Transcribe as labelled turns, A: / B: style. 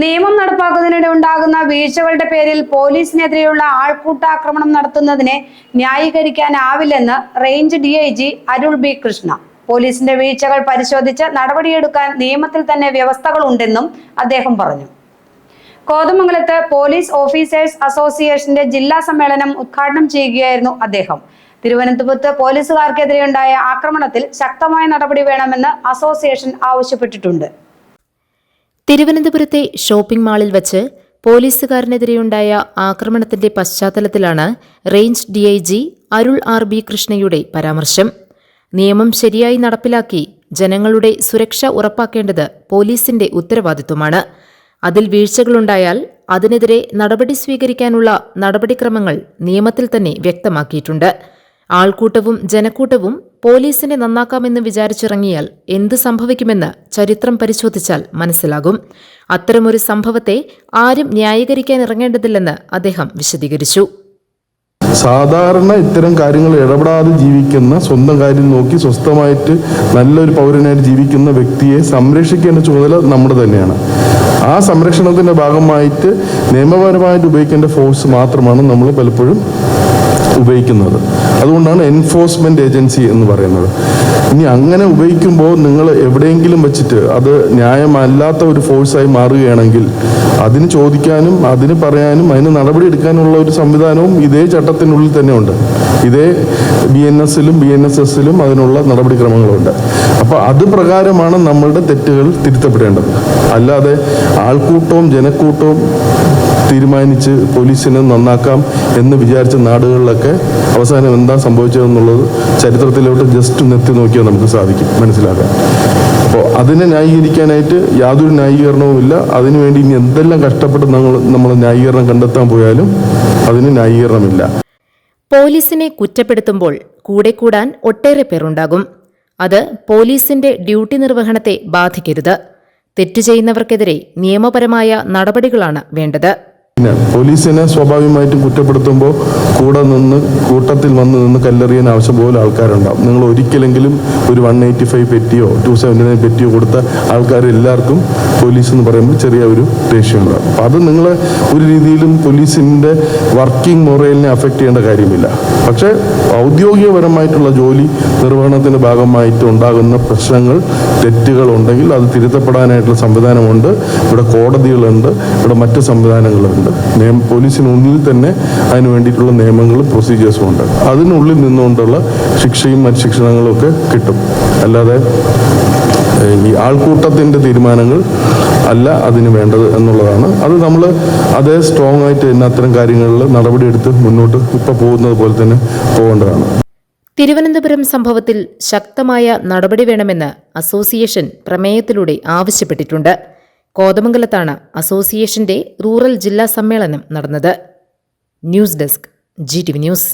A: നിയമം നടപ്പാക്കുന്നതിനിടെ ഉണ്ടാകുന്ന വീഴ്ചകളുടെ പേരിൽ പോലീസിനെതിരെയുള്ള ആൾക്കൂട്ടാക്രമണം നടത്തുന്നതിനെ ന്യായീകരിക്കാനാവില്ലെന്ന് range D I G Arul B Krishna. പോലീസിന്റെ വീഴ്ചകൾ പരിശോധിച്ച് നടപടിയെടുക്കാൻ നിയമത്തിൽ തന്നെ വ്യവസ്ഥകളുണ്ടെന്നും അദ്ദേഹം പറഞ്ഞു. കോതമംഗലത്ത് പോലീസ് ഓഫീസേഴ്സ് അസോസിയേഷന്റെ ജില്ലാ സമ്മേളനം ഉദ്ഘാടനം ചെയ്യുകയായിരുന്നു അദ്ദേഹം. തിരുവനന്തപുരത്ത് പോലീസുകാർക്കെതിരെയുണ്ടായ ആക്രമണത്തിൽ ശക്തമായ നടപടി വേണമെന്ന് അസോസിയേഷൻ ആവശ്യപ്പെട്ടിട്ടുണ്ട്.
B: തിരുവനന്തപുരത്തെ ഷോപ്പിംഗ് മാളിൽ വച്ച് പോലീസുകാരനെതിരെയുണ്ടായ ആക്രമണത്തിന്റെ പശ്ചാത്തലത്തിലാണ് range DIG Arul R B കൃഷ്ണയുടെ പരാമർശം. നിയമം ശരിയായി നടപ്പിലാക്കി ജനങ്ങളുടെ സുരക്ഷ ഉറപ്പാക്കേണ്ടത് പോലീസിന്റെ ഉത്തരവാദിത്വമാണ്. അതിൽ വീഴ്ചകളുണ്ടായാൽ അതിനെതിരെ നടപടി സ്വീകരിക്കാനുള്ള നടപടിക്രമങ്ങൾ നിയമത്തിൽ തന്നെ വ്യക്തമാക്കിയിട്ടുണ്ട്. ആൾക്കൂട്ടവും ജനക്കൂട്ടവും പോലീസിനെ നന്നാക്കാമെന്ന് വിചാരിച്ചിറങ്ങിയാൽ എന്ത് സംഭവിക്കുമെന്ന് ചരിത്രം പരിശോധിച്ചാൽ മനസ്സിലാകും. അത്തരമൊരു സംഭവത്തെ ആരും ന്യായീകരിക്കാൻ ഇറങ്ങേണ്ടതില്ലെന്ന് അദ്ദേഹം വിശദീകരിച്ചു.
C: സാധാരണ ഇത്തരം കാര്യങ്ങൾ ഇടപെടാതെ ജീവിക്കുന്ന സ്വന്തം കാര്യം നോക്കി സ്വസ്ഥമായിട്ട് നല്ലൊരു പൗരനായിട്ട് ജീവിക്കുന്ന വ്യക്തിയെ സംരക്ഷിക്കേണ്ട ചുമതല നമ്മുടെ തന്നെയാണ്. ആ സംരക്ഷണത്തിന്റെ ഭാഗമായിട്ട് നിയമപരമായിട്ട് ഉപയോഗിക്കേണ്ട ഫോഴ്സ് മാത്രമാണ് നമ്മൾ പലപ്പോഴും ഉപയോഗിക്കുന്നത്. അതുകൊണ്ടാണ് എൻഫോഴ്സ്മെന്റ് ഏജൻസി എന്ന് പറയുന്നത്. ഇനി അങ്ങനെ ഉപയോഗിക്കുമ്പോൾ നിങ്ങൾ എവിടെയെങ്കിലും വെച്ചിട്ട് അത് ന്യായമല്ലാത്ത ഒരു ഫോഴ്സായി മാറുകയാണെങ്കിൽ അതിന് ചോദിക്കാനും അതിന് പറയാനും അതിന് നടപടി എടുക്കാനുള്ള ഒരു സംവിധാനവും ഇതേ ചട്ടത്തിനുള്ളിൽ തന്നെ ഉണ്ട് ഇതേ ബി എൻ എസിലും ബി എൻ എസ് എസിലും അതിനുള്ള നടപടിക്രമങ്ങളുണ്ട്. അപ്പോൾ അത് പ്രകാരമാണ് നമ്മളുടെ തെറ്റുകൾ തിരുത്തപ്പെടേണ്ടത്. അല്ലാതെ ആൾക്കൂട്ടവും ജനക്കൂട്ടവും തീരുമാനിച്ച് പോലീസിനെ നന്നാക്കാം എന്ന് വിചാരിച്ച നാടുകളിലൊക്കെ അവസാനം എന്താ സംഭവിച്ചതെന്നുള്ളത് ചരിത്രത്തിലോട്ട് ജസ്റ്റ് നെത്തി നോക്കിയാൽ നമുക്ക് സാധിക്കും. മനസ്സിലാക്കാം. അപ്പോൾ അതിനെ ന്യായീകരിക്കാനായിട്ട് യാതൊരു ന്യായീകരണവും ഇല്ല. അതിനുവേണ്ടി ഇനി എന്തെല്ലാം കഷ്ടപ്പെട്ട് നമ്മൾ നമ്മൾ ന്യായീകരണം കണ്ടെത്താൻ പോയാലും അതിന് ന്യായീകരണമില്ല.
B: പോലീസിനെ കുറ്റപ്പെടുത്തുമ്പോൾ കൂടെ കൂടാൻ ഒട്ടേറെ പേരുണ്ടാകും. അത് പോലീസിന്റെ ഡ്യൂട്ടി നിർവഹണത്തെ ബാധിക്കരുത്. തെറ്റ് ചെയ്യുന്നവർക്കെതിരെ നിയമപരമായ നടപടികളാണ് വേണ്ടത്.
C: പിന്നെ പോലീസിനെ സ്വാഭാവികമായിട്ടും കുറ്റപ്പെടുത്തുമ്പോൾ കൂടെ നിന്ന് കൂട്ടത്തിൽ വന്ന് നിന്ന് കല്ലെറിയാൻ ആവശ്യം പോലെ ആൾക്കാരുണ്ടാവും. നിങ്ങൾ ഒരിക്കലെങ്കിലും ഒരു വൺ എയ്റ്റി ഫൈവ് പെറ്റിയോ ടു സെവന്റി നയൻ പെറ്റിയോ കൊടുത്ത ആൾക്കാരെല്ലാവർക്കും പോലീസ് എന്ന് പറയുമ്പോൾ ചെറിയ ഒരു ഉണ്ടാവും അപ്പം അത് നിങ്ങൾ ഒരു രീതിയിലും പോലീസിന്റെ വർക്കിംഗ് മൊറയിലിനെ അഫക്റ്റ് ചെയ്യേണ്ട കാര്യമില്ല. പക്ഷേ ഔദ്യോഗികപരമായിട്ടുള്ള ജോലി നിർവഹണത്തിന്റെ ഭാഗമായിട്ട് ഉണ്ടാകുന്ന പ്രശ്നങ്ങൾ തെറ്റുകൾ ഉണ്ടെങ്കിൽ അത് തിരുത്തപ്പെടാനായിട്ടുള്ള സംവിധാനമുണ്ട്. ഇവിടെ കോടതികളുണ്ട്. ഇവിടെ മറ്റ് സംവിധാനങ്ങളുണ്ട്. നിയമ പോലീസിനുള്ളിൽ തന്നെ അതിന് വേണ്ടിയിട്ടുള്ള നിയമങ്ങളും പ്രൊസീജിയേഴ്സും ഉണ്ട്. അതിനുള്ളിൽ നിന്നുകൊണ്ടുള്ള ശിക്ഷയും മറ്റ് ശിക്ഷണങ്ങളും ഒക്കെ കിട്ടും. അല്ലാതെ ഈ ആൾക്കൂട്ടത്തിന്റെ തീരുമാനങ്ങൾ അല്ല അതിന് വേണ്ടത് എന്നുള്ളതാണ്. അത് നമ്മൾ അതേ സ്ട്രോങ് ആയിട്ട് തന്നെ അത്തരം കാര്യങ്ങളിൽ നടപടിയെടുത്ത് മുന്നോട്ട് ഇപ്പോൾ പോകുന്നത് പോലെ തന്നെ പോകേണ്ടതാണ്.
B: തിരുവനന്തപുരം സംഭവത്തിൽ ശക്തമായ നടപടി വേണമെന്ന് അസോസിയേഷൻ പ്രമേയത്തിലൂടെ ആവശ്യപ്പെട്ടിട്ടുണ്ട്. കോതമംഗലത്താണ് അസോസിയേഷന്റെ റൂറൽ ജില്ലാ സമ്മേളനം നടന്നത്. News desk G T V news.